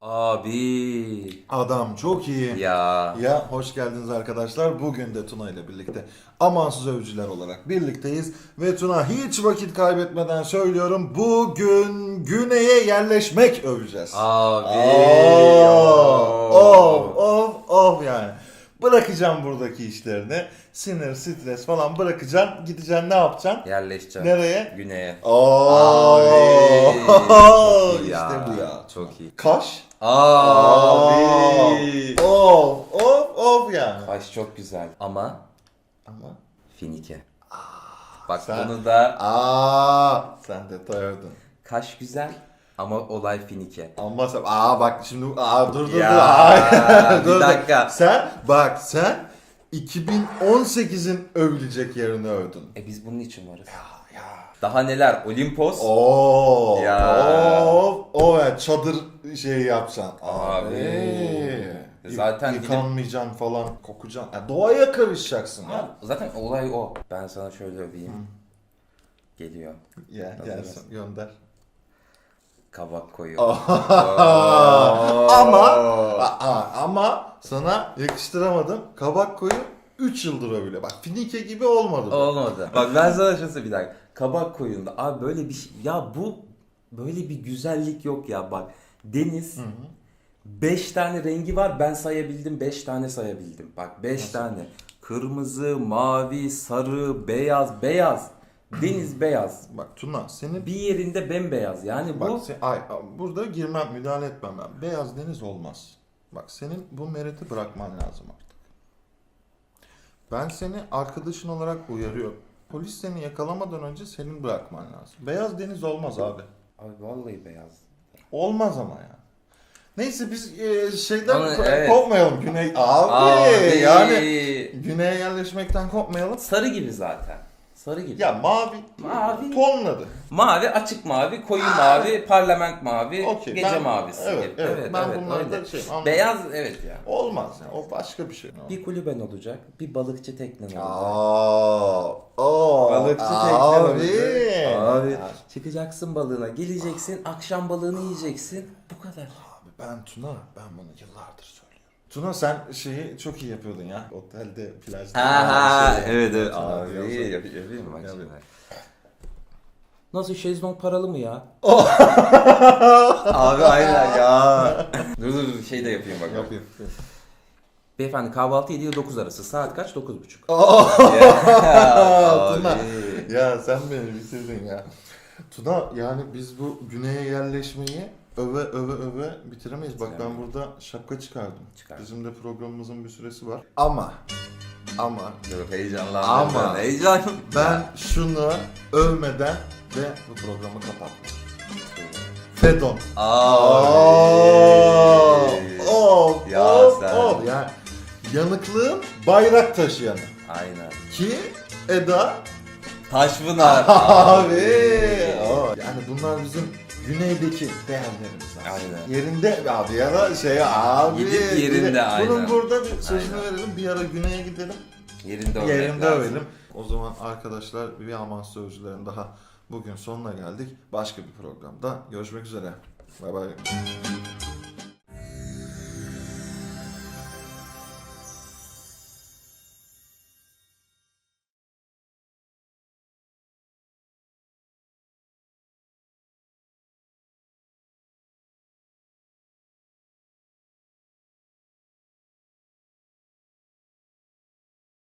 Abi. Adam çok iyi. Ya. Ya hoş geldiniz arkadaşlar. Bugün de Tuna ile birlikte amansız övücüler olarak birlikteyiz. Ve Tuna hiç vakit kaybetmeden söylüyorum. Bugün güneye yerleşmek öveceğiz. Abi. Of Bırakacağım buradaki işlerini. Sinir, stres falan bırakacaksın. Gideceksin ne yapacaksın? Yerleşeceğim. Nereye? Güney'e. Oo. Abi. işte bu ya. Çok iyi. Kaş. Abi. Of of of yani. Kaş çok güzel. Ama Ama finike. Bak sen- bunu da Aa, sen detay övdün. kaş güzel ama olay finike. Ama sen, aa bak şimdi, aa dur dur Ya, dur. Hayır, bir dur, dakika. Sen, bak sen 2018'in övülecek yerini övdün. E biz bunun için varız. Ya. Daha neler? Olimpos. Oo. Ya. Of, o evet, çadır şeyi yapacaksın. Abi. Zaten gidip- Yıkanmayacaksın falan, kokacaksın. Ya, doğaya karışacaksın ya. Ya, zaten olay o. Ben sana şöyle öveyim. Geliyor. Ya Hazır gelsin, mısın? gönder. Kabak koyu. ama aa, ama sana yakıştıramadım. Kabak koyu 3 yıldır öyle. Bak finike gibi olmadı. bu. Olmadı. Bak ben sana şunu bir dakika. Kabak koyunda abi böyle bir şey. Ya bu böyle bir güzellik yok ya bak. Deniz 5 tane rengi var. Ben sayabildim 5 tane sayabildim. Bak 5 tane. Kırmızı, mavi, sarı, beyaz, beyaz. Deniz beyaz. Bak Tuna senin Bir yerinde bembeyaz. Yani bu Bak sen, ay, burada girmem, müdahale etmem ben. Beyaz deniz olmaz. Bak senin bu mereti bırakman lazım artık. Ben seni arkadaşın olarak uyarıyorum. Polis seni yakalamadan önce senin bırakman lazım. Beyaz deniz olmaz abi. Abi vallahi beyaz. Olmaz ama ya. Neyse biz e, şeyden Ama ko- evet. kopmayalım. Güney abi, Abi. yani güneye yerleşmekten kopmayalım. sarı gibi zaten. Sarı gibi. Ya mavi, Mavi. tonladı. Mavi, açık mavi, koyu mavi, parlament mavi, Okey, gece ben- mavisi. evet, gibi. evet, ben bunlarda öyle. şey, anladım. Beyaz evet ya. Olmaz ya. O başka bir şey. Bir kulüben olacak, bir balıkçı teknen olacak. Aa, aa, Balıkçı teknen abi. olacak. Abi Ya, çıkacaksın balığına, geleceksin, akşam balığını yiyeceksin. Bu kadar. Abi ben Tuna, ben bunu yıllardır söylüyorum. Tuna sen şeyi çok iyi yapıyordun ya. Otelde, plajda. Şey- evet evet. Abi diyorsun. yapayım mı bak Yap, şimdi. yap. Nasıl şezlong paralı mı ya? Abi aynen ya. dur dur dur şey de yapayım bak. Yapayım. Beyefendi kahvaltı 7 ile 9 arası. Saat kaç? 9.30. Aa, Abi. Tuna. Ya sen beni bitirdin ya. Tuna yani biz bu güneye yerleşmeyi öve öve öve bitiremeyiz. Bak ben burada şapka çıkardım. Çıkar. Bizim de programımızın bir süresi var. Ama ama Dur heyecanlandım. Ama- ben, Heyecan. ben şunu övmeden ve bu programı kapatmam. Fedon. Abi. Of, Ya sen. Yani yanıklığın bayrak taşıyanı. Aynen. Ki Eda Taşpınar. Abi. Yani bunlar bizim güneydeki değerlerimiz. aslında. Aynen. Yerinde abi ya da şey abi. Gidip yerinde, bir de aynen. Bunun burada bir sözünü Aynen. verelim. Bir ara güneye gidelim. Yerinde olmak Yerinde lazım. övelim. O zaman arkadaşlar bir Alman sözcülerin daha bugün sonuna geldik. Başka bir programda görüşmek üzere. Bay bay.